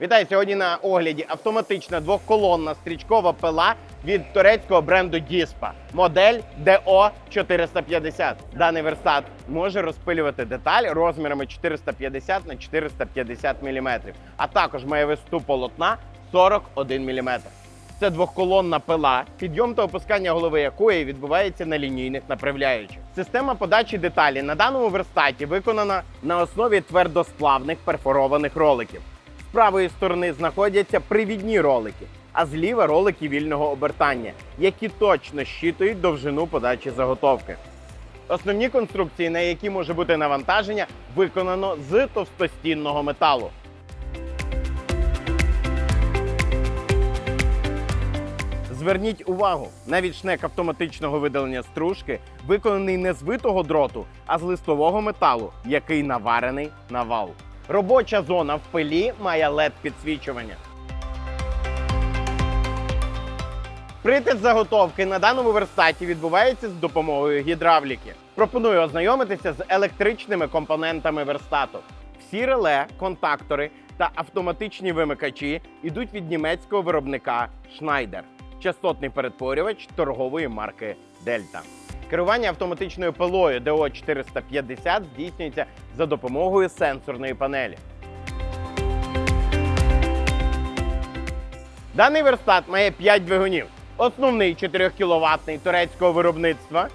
Вітаю сьогодні на огляді автоматична двохколонна стрічкова пила від турецького бренду Діспа. Модель DO 450. Даний верстат може розпилювати деталь розмірами 450 на 450 мм, а також має висоту полотна 41 мм. Це двохколонна пила, підйом та опускання голови якої відбувається на лінійних направляючих. Система подачі деталі на даному верстаті виконана на основі твердосплавних перфорованих роликів. Правої сторони знаходяться привідні ролики, а зліва ролики вільного обертання, які точно щитують довжину подачі заготовки. Основні конструкції, на які може бути навантаження, виконано з товстостінного металу. Зверніть увагу, навіть шнек автоматичного видалення стружки виконаний не з витого дроту, а з листового металу, який наварений на вал. Робоча зона в пилі має led підсвічування. Притис заготовки на даному верстаті відбувається з допомогою гідравліки. Пропоную ознайомитися з електричними компонентами верстату. Всі реле, контактори та автоматичні вимикачі йдуть від німецького виробника Schneider. Частотний перетворювач торгової марки Delta. Керування автоматичною пилою DO 450 здійснюється за допомогою сенсорної панелі. Даний верстат має 5 двигунів. Основний 4 кВт турецького виробництва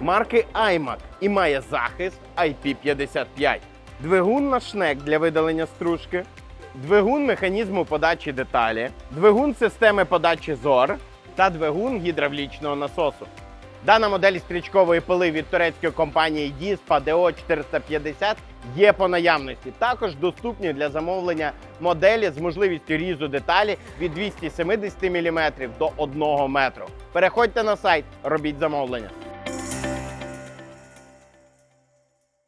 марки iMac і має захист IP55. Двигун на шнек для видалення стружки, двигун механізму подачі деталі, двигун системи подачі ЗОР та двигун гідравлічного насосу. Дана модель стрічкової пили від турецької компанії Dispa DO 450 є по наявності. Також доступні для замовлення моделі з можливістю різу деталі від 270 мм до 1 метру. Переходьте на сайт, робіть замовлення.